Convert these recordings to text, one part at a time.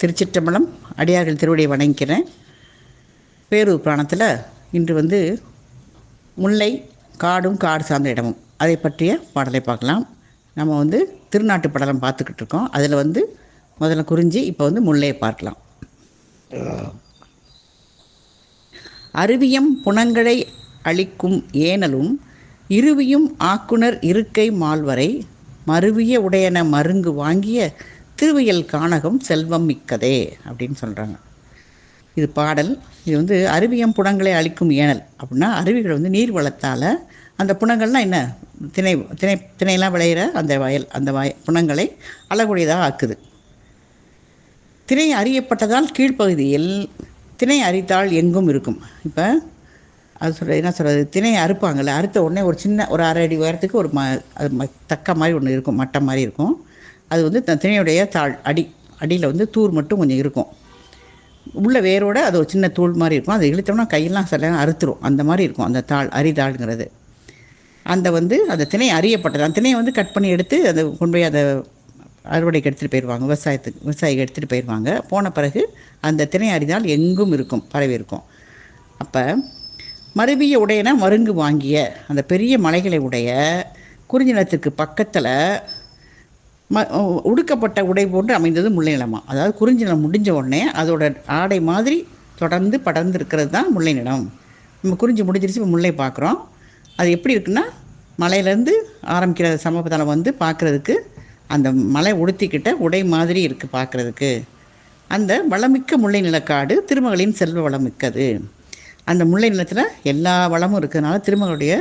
திருச்சிற்றம்பலம் அடியார்கள் திருவடியை வணங்கிக்கிறேன். பேரூர் புராணத்தில் இன்று வந்து முல்லை காடும் காடு சார்ந்த இடமும். அதை பற்றிய பாடலை பார்க்கலாம். நம்ம வந்து திருநாட்டு படலம் பார்த்துக்கிட்டு இருக்கோம். அதில் வந்து முதல்ல குறிஞ்சி இப்போ வந்து முல்லையை பார்க்கலாம். அருவியம் புனங்களை அளிக்கும் ஏனலும் இருவியும் ஆக்குனர் இருக்கை மால்வரை மருவிய உடையன மருங்கு வாங்கிய திருவியல் கானகம் செல்வம் மிக்கதே அப்படின்னு சொல்கிறாங்க இது பாடல். இது வந்து அருவியம் புனங்களை அழிக்கும் ஏனல் அப்படின்னா அருவிகள் வந்து நீர் வளத்தால் அந்த புணங்கள்னால் என்ன? திணை திணை திணையெல்லாம் விளையிற அந்த வயல் அந்த வய புனங்களை அழகுடையதாக ஆக்குது. திணை அறியப்பட்டதால் கீழ்ப்பகுதியில் திணை அரித்தால் எங்கும் இருக்கும். இப்போ அது சொல்கிறது என்ன சொல்கிறது திணையை அறுப்பாங்கள்ல அறுத்த உடனே ஒரு சின்ன ஒரு அரை அடி உயரத்துக்கு ஒரு ம அது ம தக்க மாதிரி ஒன்று இருக்கும் மட்டம் மாதிரி இருக்கும். அது வந்து த- திணையுடைய தாள் அடி அடியில் வந்து தூர் மட்டும் கொஞ்சம் இருக்கும். உள்ள வேரோட அது ஒரு சின்ன தூள் மாதிரி இருக்கும். அதை இழுத்தோம்னா கையெல்லாம் சில அறுத்துரும். அந்த மாதிரி இருக்கும் அந்த தாள் அரிதாள்ங்கிறது அந்த வந்து அந்த திணை அறியப்பட்டது அந்த திணையை வந்து கட் பண்ணி எடுத்து அதை கொண்டு போய் அதை அறுவடைக்கு எடுத்துகிட்டு போயிடுவாங்க விவசாயத்துக்கு விவசாயிக்கு எடுத்துகிட்டு போயிடுவாங்க போன பிறகு அந்த திணை அறிதால் எங்கும் இருக்கும் பரவி இருக்கும். அப்போ மருவிய உடையன மருங்கு வாங்கிய அந்த பெரிய மலைகளை உடைய குறிஞ்சி நிலத்திற்கு பக்கத்தில் ம உடுக்கப்பட்ட உடை போன்று அமைந்தது முல்லை நிலமா. அதாவது குறிஞ்சி நிலம் முடிஞ்ச உடனே அதோட ஆடை மாதிரி தொடர்ந்து படர்ந்து இருக்கிறது தான் முல்லை நிலம். நம்ம குறிஞ்சி முடிஞ்சிருச்சு இப்போ முல்லை பார்க்குறோம் அது எப்படி இருக்குன்னா மலையிலேருந்து ஆரம்பிக்கிற சமபதலம் வந்து பார்க்குறதுக்கு அந்த மலை உடுத்திக்கிட்ட உடை மாதிரி இருக்குது பார்க்குறதுக்கு அந்த வளமிக்க முல்லை நிலக்காடு திருமகளின் செல்வ வளம் மிக்கது. அந்த முல்லை நிலத்தில் எல்லா வளமும் இருக்கிறதுனால திருமகளுடைய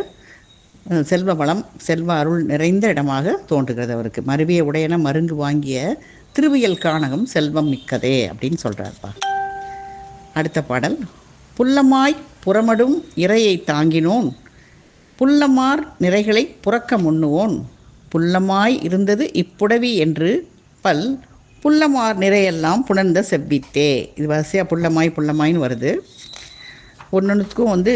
செல்வ வளம் செல்வ அருள் நிறைந்த இடமாக தோன்றுகிறது அவருக்கு. மருவிய உடையன மருங்கு வாங்கிய திருவியல் காணகம் செல்வம் மிக்கதே அப்படின்னு சொல்கிறார்ப்பா அடுத்த பாடல் புல்லமாய் புறமடும் இறையை தாங்கினோன் புல்லமார் நிறைகளை புறக்க முன்னுவோன் புல்லமாய் இருந்தது இப்புடவி என்று பல் புல்லமார் நிறையெல்லாம் புணர்ந்த செவ்வித்தே. இது வரிசையாக புல்லமாய் புல்லமாயின்னு வருது. ஒன்னொன்றுக்கும் வந்து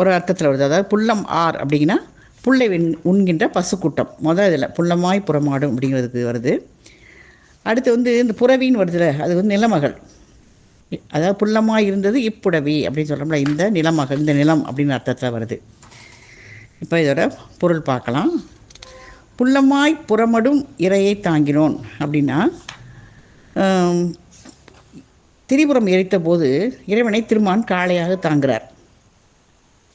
ஒரு அர்த்தத்தில் வருது. அதாவது புல்லம் ஆர் அப்படிங்கன்னா புல்லை உண்கின்ற பசுக்கூட்டம். முதல் இதில் புல்லமாய் புறமாடும் அப்படிங்கிறதுக்கு வருது. அடுத்து வந்து இந்த புறவின்னு வருதுல அது வந்து நிலமகள். அதாவது புல்லமாய் இருந்தது இப்புடவி அப்படின்னு சொல்கிறோம்ல இந்த நிலமகள் இந்த நிலம் அப்படின்னு அர்த்தத்தில் வருது. இப்போ இதோட பொருள் பார்க்கலாம். புல்லமாய் புறமடும் இறையை தாங்கினோன் அப்படின்னா திரிபுரம் எரித்த போது இறைவனை திருமான் காளையாக தாங்குறார்.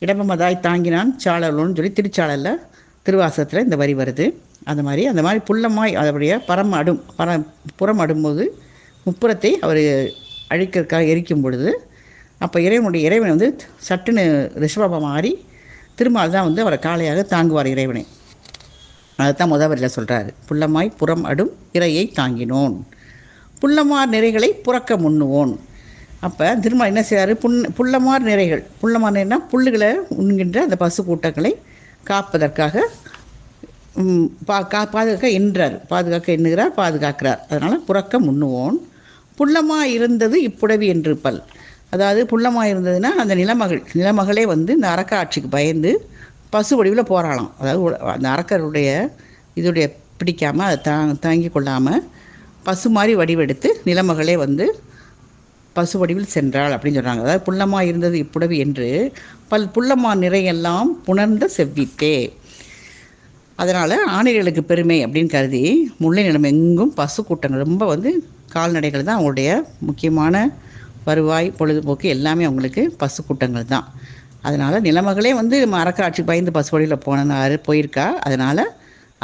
இடமமதாய் தாங்கினான் சாளலோன்னு சொல்லி திருச்சாளரில் திருவாசகத்தில் இந்த வரி வருது. அந்த மாதிரி அந்த மாதிரி புல்லமாய் அதனுடைய பரம் அடும் பர புறம் அடும்போது முப்புறத்தை அவர் அழிக்கிறதுக்காக எரிக்கும் பொழுது அப்போ இறைவனுடைய இறைவன் வந்து சட்டுன்னு ரிஷபமாக மாறி திருமால் தான் வந்து அவரை காளையாக தாங்குவார் இறைவனை. அதுதான் முதவரில் சொல்கிறாரு புல்லமாய் புறம் அடும் இறையை தாங்கினோன். புல்லமார் நிறைகளை புறக்க முன்னுவோன். அப்போ திரும்ப என்ன செய்றாரு? புன் புள்ளமார் நிறைகள். புல்லமார் நிறைனா புல்லுகளை உண்கின்ற அந்த பசு கூட்டங்களை காப்பதற்காக பா கா பாதுகாக்க எண்ணுறார் பாதுகாக்க எண்ணுகிறார் பாதுகாக்கிறார். அதனால் புறக்க முன்னுவோன். புல்லமாக இருந்தது இப்புடவி என்று பல். அதாவது புல்லமாக இருந்ததுன்னா அந்த நிலமகள் நிலமகளே வந்து இந்த அரக்க ஆட்சிக்கு பயந்து பசு வடிவில் போராடலாம். அதாவது அந்த அரக்கருடைய இதுடைய பிடிக்காமல் அதை தா தாங்கி கொள்ளாமல் பசு மாதிரி வடிவெடுத்து நிலமகளே வந்து பசு வடிவில் சென்றாள் அப்படின்னு சொல்கிறாங்க அதாவது புல்லமா இருந்தது இப்புடவி என்று பல் புல்லமா நிறையெல்லாம் புணர்ந்த செவ்வித்தே. அதனால் ஆணையர்களுக்கு பெருமை அப்படின்னு கருதி முல்லை நிலம் எங்கும் பசு கூட்டங்கள் ரொம்ப வந்து கால்நடைகள் தான் அவங்களுடைய முக்கியமான வருவாய் பொழுதுபோக்கு எல்லாமே அவங்களுக்கு பசு கூட்டங்கள் தான். அதனால் நிலமகளே வந்து மரக்காட்சி பயந்து பசு வழியில் போனாரு போயிருக்கா. அதனால்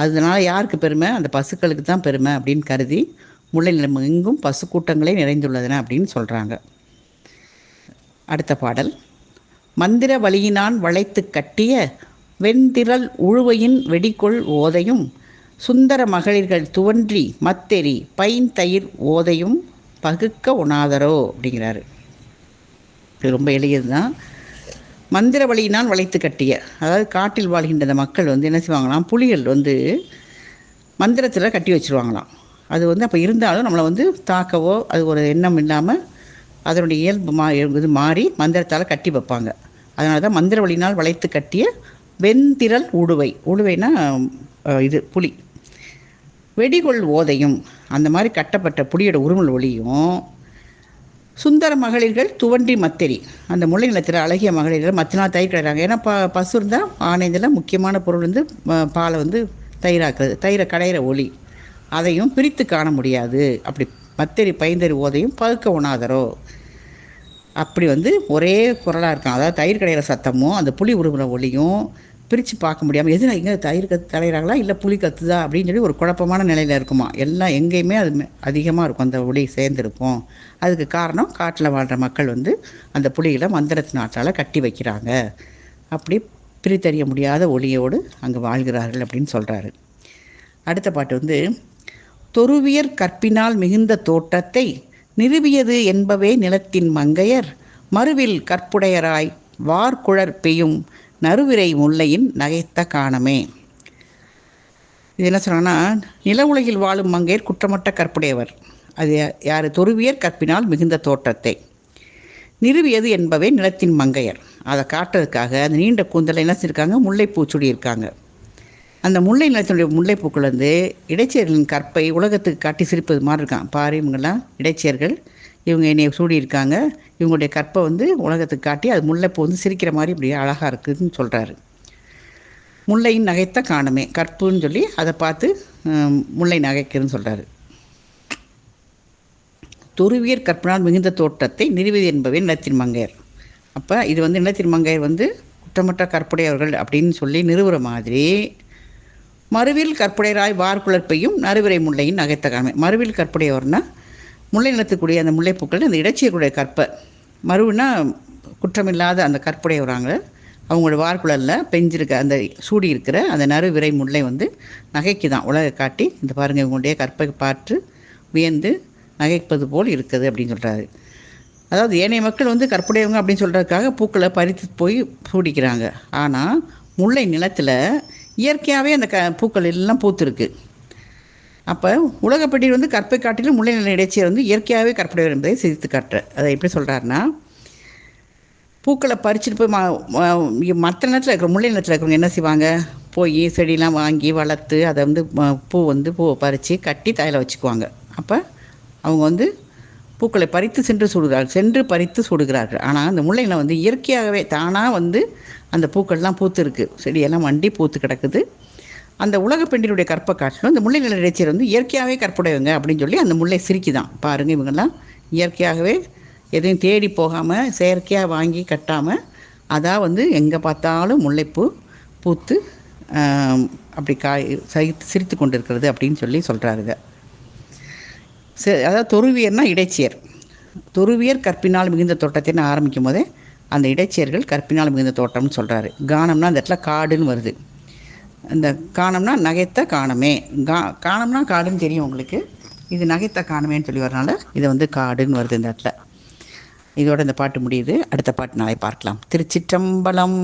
அதனால் யாருக்கு பெருமை? அந்த பசுக்களுக்கு தான் பெருமை அப்படின்னு கருதி முல்லை நிலம் எங்கும் பசு கூட்டங்களே அப்படின்னு சொல்கிறாங்க அடுத்த பாடல். மந்திர வழியினான் வளைத்து கட்டிய வெண்திரள் உழுவையின் வெடிக்கொள் ஓதையும் சுந்தர மகளிர்கள் துவன்றி மத்தெறி பைன் தயிர் ஓதையும் பகுக்க உணாதரோ அப்படிங்கிறாரு. இது ரொம்ப எளியது தான் மந்திர வழியினால் வளைத்து கட்டிய அதாவது காட்டில் வாழ்கின்ற மக்கள் வந்து என்ன செய்வாங்களாம் புலிகள் வந்து மந்திரத்தில் கட்டி வச்சிருவாங்களாம். அது வந்து அப்போ இருந்தாலும் நம்மளை வந்து தாக்கவோ அது ஒரு எண்ணம் இல்லாமல் அதனுடைய இயல்பு மா இது மாறி மந்திரத்தால் கட்டி வைப்பாங்க. அதனால தான் மந்திர வழியினால் வளைத்து கட்டிய வெண்திரல் உடுவை உடுவைனா இது புலி. வெடிகொள் ஓதையும் அந்த மாதிரி கட்டப்பட்ட புலியோட உருமல் ஒளியும் சுந்தர மகளிர்கள் துவண்டி மத்தெரி. அந்த முல்லை நிலத்தில் அழகிய மகளிர்கள் மத்தினா தயிர் கிடைறாங்க ஏன்னா ப பசு இருந்தால் ஆணையதில் முக்கியமான பொருள் வந்து பாலை வந்து தயிராக்குறது தயிரை கடையிற ஒளி. அதையும் பிரித்து காண முடியாது. அப்படி மத்தறி பைந்தறி ஓதையும் பழுக்க உணாதரோ. அப்படி வந்து ஒரே குரலாக இருக்கும் அதாவது தயிர் கடையிற சத்தமும் அந்த புளி உருவுற ஒளியும் பிரித்து பார்க்க முடியாமல் எது எங்கே தயிர் கத்து தலையிறாங்களா இல்லை புளி கத்துதா? அப்படின்னு சொல்லி ஒரு குழப்பமான நிலையில் இருக்குமா. எல்லாம் எங்கேயுமே அது அதிகமாக இருக்கும். அந்த ஒளி சேர்ந்துருக்கும். அதுக்கு காரணம் காட்டில் வாழ்கிற மக்கள் வந்து அந்த புளிகளை மந்திரத்தினாட்டால் கட்டி வைக்கிறாங்க. அப்படி பிரித்தறிய முடியாத ஒளியோடு அங்கே வாழ்கிறார்கள் அப்படின்னு சொல்கிறாரு அடுத்த பாட்டு வந்து தொருவியர் கற்பினால் மிகுந்த தோட்டத்தை நிறுவியது என்பவே நிலத்தின் மங்கையர். மறுவில் கற்புடையராய் வார்குழற் பெய்யும் நறுவிரை முல்லையின் நகைத்த காணமே. இது என்ன சொல்றாங்கன்னா நில உலகில் வாழும் மங்கையர் குற்றமற்ற கற்புடையவர். அது யார்? தொருவியர் கற்பினால் மிகுந்த தோட்டத்தை நிறுவியது என்பவே நிலத்தின் மங்கையர். அதை காட்டுறதுக்காக அந்த நீண்ட கூந்தலை என்ன செஞ்சுருக்காங்க? முல்லைப்பூ இருக்காங்க அந்த முல்லை நிலத்தினுடைய முல்லைப்பூக்கள் வந்து இடைச்சேர்களின் கற்பை உலகத்துக்கு காட்டி சிரிப்பது மாதிரி இருக்கான் பாரு இவங்கெல்லாம் இடைச்சேர்கள். இவங்க என்னை சூடியிருக்காங்க. இவங்களுடைய கற்பை வந்து உலகத்துக்கு காட்டி அது முல்லைப்பூ வந்து சிரிக்கிற மாதிரி இப்படி அழகாக இருக்குதுன்னு சொல்கிறாரு முல்லையின் நகைத்த காணமே. கற்புன்னு சொல்லி அதை பார்த்து முல்லை நகைக்குன்னு சொல்கிறாரு துருவியர் கற்பினால் மிகுந்த தோட்டத்தை நிறுவது என்பவே நிலத்தின் மங்கையர். அப்போ இது வந்து நிலத்தின் மங்கையர் வந்து குற்றமற்ற கற்புடையவர்கள் அப்படின்னு சொல்லி நிறுவுற மாதிரி மறுவில் கற்புடையராய் வார்குழற்பையும் நறுவிரை முல்லையும் நகைத்த காணமே மறுவில் கற்புடையவர்னா முல்லை நிலத்துக்குரிய அந்த முல்லைப்பூக்கள் அந்த இடைச்சியக்கூடிய கற்பை. மறுவுனா குற்றமில்லாத அந்த கற்புடையவராங்க. அவங்களோட வார்குழலில் பெஞ்சிருக்க அந்த சூடி இருக்கிற அந்த நறுவிரை முல்லை வந்து நகைக்கு தான் உலகை காட்டி. இந்த பாருங்கள் இவங்களுடைய கற்பை பார்த்து வியந்து நகைப்பது போல் இருக்குது அப்படின்னு சொல்கிறாரு அதாவது ஏனைய மக்கள் வந்து கற்புடையவங்க அப்படின்னு சொல்கிறதுக்காக பூக்களை பறித்து போய் சூடிக்கிறாங்க. ஆனால் முல்லை நிலத்தில் இயற்கையாகவே அந்த க பூக்கள் எல்லாம் பூத்துருக்கு. அப்போ உலகப்பட்டியில் வந்து கற்பை காட்டிலும் முல்லை நில இடைச்சியர் வந்து இயற்கையாகவே கற்படை என்பதை சிரித்து காட்டுற. அதை எப்படி சொல்கிறாருன்னா பூக்களை பறிச்சுட்டு போய் மற்ற நேரத்தில் இருக்கிற முல்லை நிலத்தில் இருக்கிறவங்க என்ன செய்வாங்க? போய் செடியெலாம் வாங்கி வளர்த்து அதை வந்து பூ வந்து பூவை பறித்து கட்டி தலையில் வச்சுக்குவாங்க. அப்போ அவங்க வந்து பூக்களை பறித்து சென்று சுடுகிறார்கள் சென்று பறித்து சுடுகிறார்கள். ஆனால் அந்த முல்லையில் வந்து இயற்கையாகவே தானாக வந்து அந்த பூக்கள்லாம் பூத்து செடியெல்லாம் வண்டி பூத்து கிடக்குது. அந்த உலக பெண்டினுடைய கற்பை காட்டிலும் அந்த முல்லை நில இடைச்சியர் வந்து இயற்கையாகவே கற்புடையவங்க அப்படின்னு சொல்லி அந்த முல்லை சிரிக்கி தான் பாருங்கள் இவங்கெல்லாம் இயற்கையாகவே எதையும் தேடி போகாமல் செயற்கையாக வாங்கி கட்டாமல் அதான் வந்து எங்கே பார்த்தாலும் முல்லைப்பூ பூத்து அப்படி காய் சகித்து சிரித்து கொண்டு இருக்கிறது அப்படின்னு சொல்லி சொல்கிறாருங்க அதாவது தொருவியர்னா இடைச்சியர் தொருவியர் கற்பினால் மிகுந்த தோட்டத்தைன்னு ஆரம்பிக்கும் போதே அந்த இடைச்சியர்கள் கற்பினால் மிகுந்த தோட்டம்னு சொல்கிறாரு கானம்னா அந்த இடத்துல காடுன்னு வருது. இந்த காணம்னா நகைத்த காணமே. கா காணம்னா காடுன்னு தெரியும் உங்களுக்கு. இது நகைத்த காணமேன்னு சொல்லி வரனால இது வந்து காடுன்னு வருது இந்த இடத்துல. இதோட இந்த பாட்டு முடியுது. அடுத்த பாட்டு நாளை பார்க்கலாம். திருச்சிற்றம்பலம்.